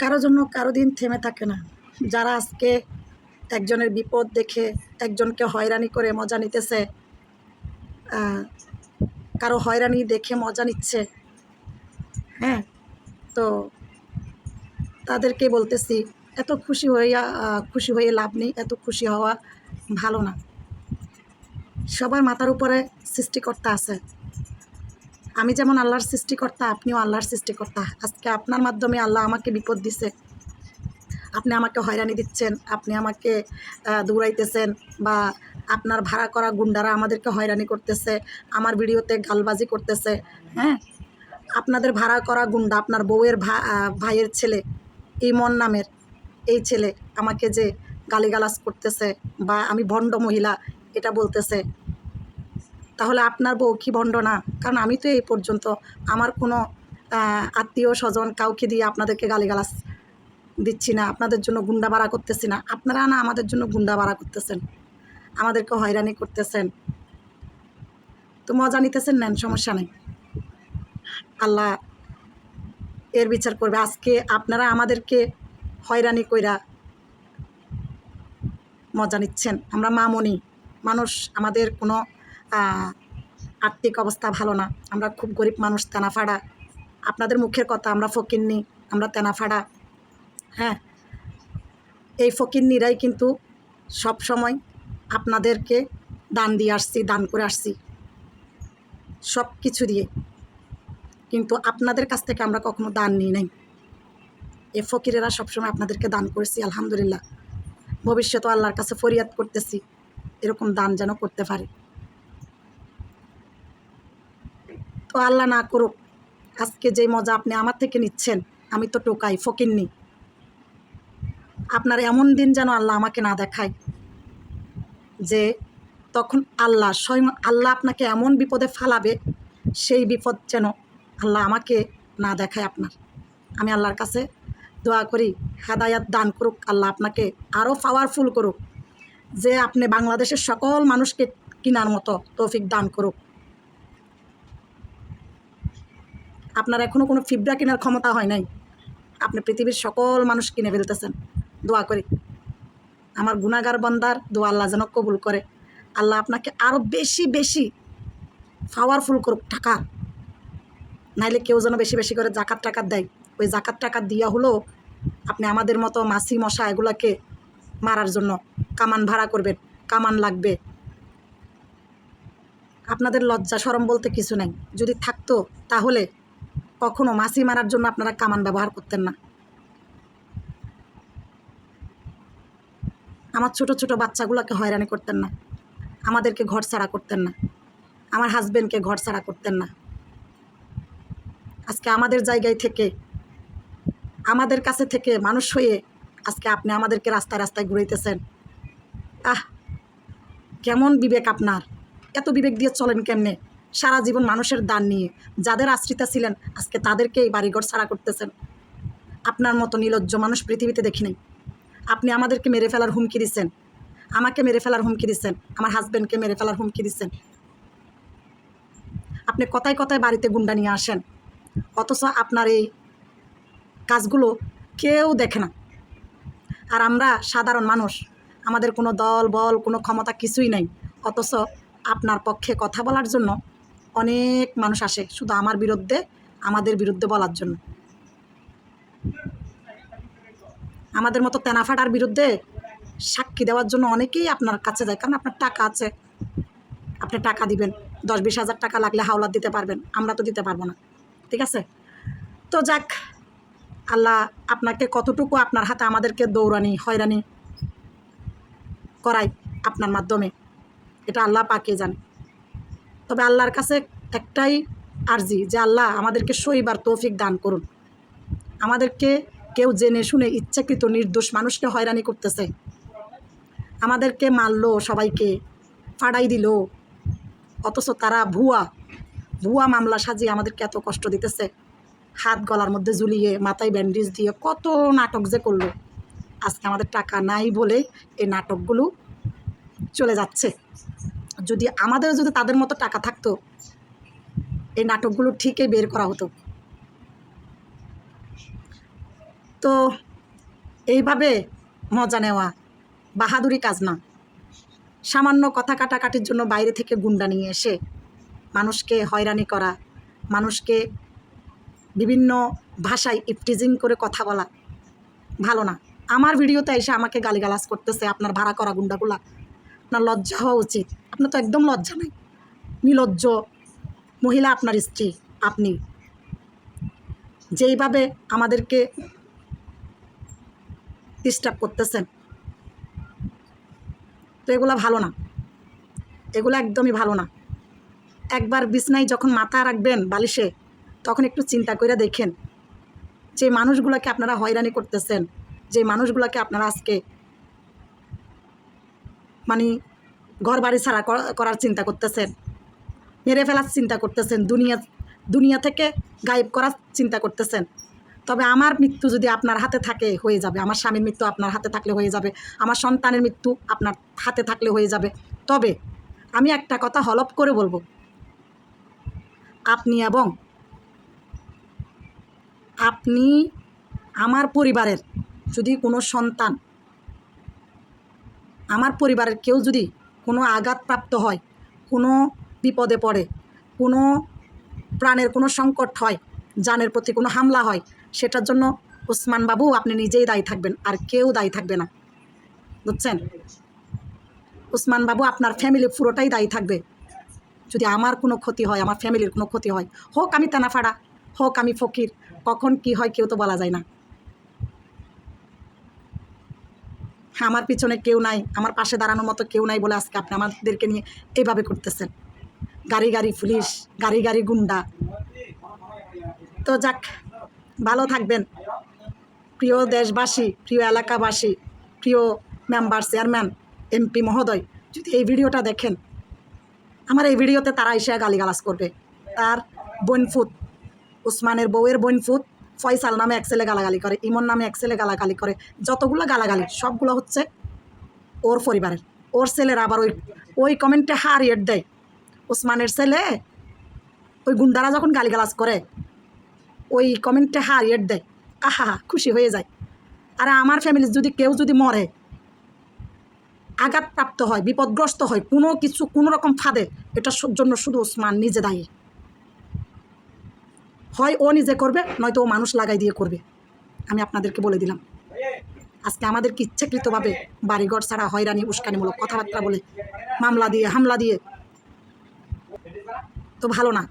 কারও জন্য কারও দিন থেমে থাকে না। যারা আজকে একজনের বিপদ দেখে একজনকে হয়রানি করে মজা নিতেছে কারও হয়রানি দেখে মজা নিচ্ছে হ্যাঁ? তো তাদেরকে বলতেছি, এত খুশি হইয়া খুশি হয়ে লাভ নেই, এত খুশি হওয়া ভালো না। সবার মাথার উপরে সৃষ্টিকর্তা আছে। আমি যেমন আল্লাহর সৃষ্টিকর্তা, আপনিও আল্লাহর সৃষ্টিকর্তা। আজকে আপনার মাধ্যমে আল্লাহ আমাকে বিপদ দিছে। আপনি আমাকে হয়রানি দিচ্ছেন, আপনি আমাকে দৌড়াইতেছেন বা আপনার ভাড়া করা গুন্ডারা আমাদেরকে হয়রানি করতেছে, আমার ভিডিওতে গালবাজি করতেছে হ্যাঁ? আপনাদের ভাড়া করা গুন্ডা, আপনার বউয়ের ভাইয়ের ছেলে, ইমন নামের এই ছেলে আমাকে যে গালিগালাজ করতেছে বা আমি ভণ্ড মহিলা, এটা বলতেছে তাহলে আপনার বউ কি ভণ্ড না? কারণ আমি তো এই পর্যন্ত আমার কোনো আত্মীয় স্বজন কাউকে দিয়ে আপনাদেরকে গালিগালাজ দিচ্ছি না, আপনাদের জন্য গুন্ডা ভাড়া করতেছি না। আপনারা না আমাদের জন্য গুন্ডা ভাড়া করতেছেন। আমাদেরকে হয়রানি করতেছেন। তো মজা নিতেছেন নেন, সমস্যা নেই। আল্লাহ এর বিচার করবে। আজকে আপনারা আমাদেরকে হয়রানি কইরা মজা নিচ্ছেন। আমরা মামনি। মানুষ, আমাদের কোনো আর্থিক অবস্থা ভালো না। আমরা খুব গরিব মানুষ, তেনাফাড়া। আপনাদের মুখের কথা, আমরা ফকিন্নি, আমরা তেনাফাড়া। হ্যাঁ? এই ফকিন্নিরাই কিন্তু সব সময় আপনাদেরকে দান দিয়ে আসছি, দান করে আসছি। সব কিছু দিয়ে। কিন্তু আপনাদের কাছ থেকে আমরা কখনো দান নিই নাই। এ ফকিরেরা সবসময় আপনাদেরকে দান করেছি, আলহামদুলিল্লাহ। ভবিষ্যতে আল্লাহর কাছে ফরিয়াদ করতেছি। এরকম দান যেন করতে পারি। তো আল্লাহ না করুক, আজকে যে মজা আপনি আমার থেকে নিচ্ছেন, আমি তো টোকাই ফকিরনি আপনার এমন দিন যেন আল্লাহ আমাকে না দেখায় যে তখন আল্লাহ স্বয়ং আল্লাহ আপনাকে এমন বিপদে ফালাবে, সেই বিপদ যেন আল্লাহ আমাকে না দেখায় আপনার। আমি আল্লাহর কাছে দোয়া করি, হেদায়াত দান করুক, আল্লাহ আপনাকে আরও পাওয়ারফুল করুক, যে আপনি বাংলাদেশের সকল মানুষকে কিনার মতো তৌফিক দান করুক। আপনার এখনও কোনো ফিবরা কেনার ক্ষমতা হয় নাই। আপনি পৃথিবীর সকল মানুষ কিনে ফেলতেছেন। দোয়া করি। আমার গুণাগার বন্দার দোয়া আল্লাহ যেন কবুল করে। আল্লাহ আপনাকে আরও বেশি বেশি পাওয়ারফুল করুক টাকা। নাইলে কেউ যেন বেশি বেশি করে জাকাত টাকা দেয়। ওই জাকাত টাকা দিয়া হলেও আপনি আমাদের মতো মাছি মশা এগুলাকে মারার জন্য কামান ভাড়া করবেন, কামান লাগবে। আপনাদের লজ্জা সরম বলতে কিছু নাই। যদি থাকতো তাহলে কখনো মাছি মারার জন্য আপনারা কামান ব্যবহার করতেন না। আমার ছোট ছোট বাচ্চাগুলোকে হয়রানি করতেন না। আমাদেরকে ঘর ছাড়া করতেন না। আমার হাজবেন্ডকে ঘর ছাড়া করতেন না। আজকে আমাদের জায়গায় থেকে, আমাদের কাছে থেকে মানুষ হয়ে আজকে আপনি আমাদেরকে রাস্তায় রাস্তায় ঘুরাইতেছেন। আহ, কেমন বিবেক আপনার। এত বিবেক দিয়ে চলেন কেমনে? সারা জীবন মানুষের দান নিয়ে যাদের আশ্রিতা ছিলেন, আজকে তাদেরকেই বাড়িঘর ছাড়া করতেছেন। আপনার মতো নিলজ্জ মানুষ পৃথিবীতে দেখি নাই। আপনি আমাদেরকে মেরে ফেলার হুমকি দিচ্ছেন। আমাকে মেরে ফেলার হুমকি দিচ্ছেন। আমার হাজব্যান্ডকে মেরে ফেলার হুমকি দিচ্ছেন। আপনি কথায় কথায় বাড়িতে গুন্ডা নিয়ে আসেন। অথচ আপনার এই কাজগুলো কেউ দেখে না। আর আমরা সাধারণ মানুষ, আমাদের কোনো দল, বল, কোনো ক্ষমতা কিছুই নাই। অথচ আপনার পক্ষে কথা বলার জন্য অনেক মানুষ আসে শুধু আমার বিরুদ্ধে, আমাদের বিরুদ্ধে বলার জন্য। আমাদের মতো তেনাফাটার বিরুদ্ধে সাক্ষী দেওয়ার জন্য অনেকেই আপনার কাছে যায়, কারণ আপনার টাকা আছে। আপনি টাকা দিবেন দশ বিশ হাজার টাকা লাগলে হাওলাত দিতে পারবেন, আমরা তো দিতে পারব না। ঠিক আছে? তো যাক, আল্লাহ আপনাকে কতটুকু আপনার হাতে আমাদেরকে দৌড়ানি, হয়রানি করাই আপনার মাধ্যমে, এটা আল্লাহ পাকে জানে। তবে আল্লাহর কাছে একটাই আর্জি যে আল্লাহ আমাদেরকে সইবার তৌফিক দান করুন। আমাদেরকে কেউ জেনে শুনে ইচ্ছাকৃত নির্দোষ মানুষকে হয়রানি করতেছে। আমাদেরকে মারলো সবাইকে, ফাড়াই দিল। অথচ তারা ভুয়া ভুয়া মামলা সাজিয়ে আমাদেরকে এত কষ্ট দিতেছে। হাত গলার মধ্যে ঝুলিয়ে, মাথায় ব্যান্ডেজ দিয়ে কত নাটক যে করল। আজকে আমাদের টাকা নাই বলে এই নাটকগুলো চলে যাচ্ছে। যদি আমাদের যদি তাদের মতো টাকা থাকতো, এই নাটকগুলো ঠিকই বের করা হতো। তো এইভাবে মজা নেওয়া বাহাদুরি কাজ না। সামান্য কথা কাটাকাটির জন্য বাইরে থেকে গুন্ডা নিয়ে এসে মানুষকে হয়রানি করা, মানুষকে বিভিন্ন ভাষায় ইফটিজিং করে কথা বলা ভালো না। আমার ভিডিওতে এসে আমাকে গালিগালাজ করতেছে আপনার ভাড়া করা গুন্ডাগুলা। আপনার লজ্জা হওয়া উচিত। আপনার তো একদম লজ্জা নাই। নিলজ্জ মহিলা আপনার স্ত্রী, আপনি। যেইভাবে আমাদেরকে ডিস্টার্ব করতেছেন। তো এগুলো ভালো না। এগুলো একদমই ভালো না। একবার বিছনায় যখন মাথা রাখবেন বালিশে, তখন একটু চিন্তা করে দেখেন। যে মানুষগুলোকে আপনারা হয়রানি করতেছেন, যে মানুষগুলোকে আপনারা আজকে মানে ঘর বাড়ি ছাড়া করার চিন্তা করতেছেন। মেরে ফেলার চিন্তা করতেছেন। দুনিয়া দুনিয়া থেকে গায়েব করার চিন্তা করতেছেন। তবে আমার মৃত্যু যদি আপনার হাতে থাকে, হয়ে যাবে। আমার স্বামীর মৃত্যু আপনার হাতে থাকলে হয়ে যাবে। আমার সন্তানের মৃত্যু আপনার হাতে থাকলে হয়ে যাবে। তবে আমি একটা কথা হলপ করে বলব। আপনি এবং আপনি আমার পরিবারের যদি কোনো সন্তান আমার পরিবারের কেউ যদি কোনো আঘাতপ্রাপ্ত হয়, কোনো বিপদে পড়ে, কোনো প্রাণের কোনো সংকট হয়, জানের প্রতি কোনো হামলা হয়, সেটার জন্য ওসমান বাবু, আপনি নিজেই দায়ী থাকবেন, আর কেউ দায়ী থাকবে না। বুঝছেন? ওসমান বাবু আপনার ফ্যামিলি পুরোটাই দায়ী থাকবে। যদি আমার কোনো ক্ষতি হয়, আমার ফ্যামিলির কোনো ক্ষতি হয়, হোক আমি তেনাফাড়া, হোক আমি ফকির, কখন কি হয় কেউ তো বলা যায় না হ্যাঁ আমার পিছনে কেউ নাই, আমার পাশে দাঁড়ানোর মতো কেউ নাই বলে আজকে আপনি আমাদেরকে নিয়ে এইভাবে করতেছেন। গাড়ি গাড়ি পুলিশ, গাড়ি গাড়ি গুন্ডা। তো যাক, ভালো থাকবেন। প্রিয় দেশবাসী, প্রিয় এলাকাবাসী, প্রিয় মেম্বার চেয়ারম্যান, এমপি মহোদয়, যদি এই ভিডিওটা দেখেন, আমার এই ভিডিওতে তারা এসে গালিগালাজ করবে। তার বনফুত উসমানের বউয়ের বনফুত ফয়সাল নামে এক ছেলে গালাগালি করে, ইমন নামে এক ছেলে গালাগালি করে, যতগুলো গালাগালি, সবগুলো হচ্ছে ওর পরিবারের। ওর ছেলের আবার ওই ওই কমেন্টে হার রেট দেয়। ওসমানের ছেলে ওই গুন্ডারা যখন গালিগালাজ করে, ওই কমেন্টে হার রেট দেয়। আহা, খুশি হয়ে যায়। আর আমার ফ্যামিলির যদি কেউ যদি মরে, আঘাতপ্রাপ্ত হয়, বিপদগ্রস্ত হয়, কোনো কিছু, কোনো রকম ফাঁদে এটার জন্য শুধু ওসমান নিজে দায়ী। হয় ও নিজে করবে, নয়তো ও মানুষ লাগাই দিয়ে করবে। আমি আপনাদেরকে বলে দিলাম। আজকে আমাদেরকে ইচ্ছাকৃতভাবে বাড়িঘর ছাড়া হয়রানি, উস্কানিমূলক কথাবার্তা বলে মামলা দিয়ে, হামলা দিয়ে তো ভালো না।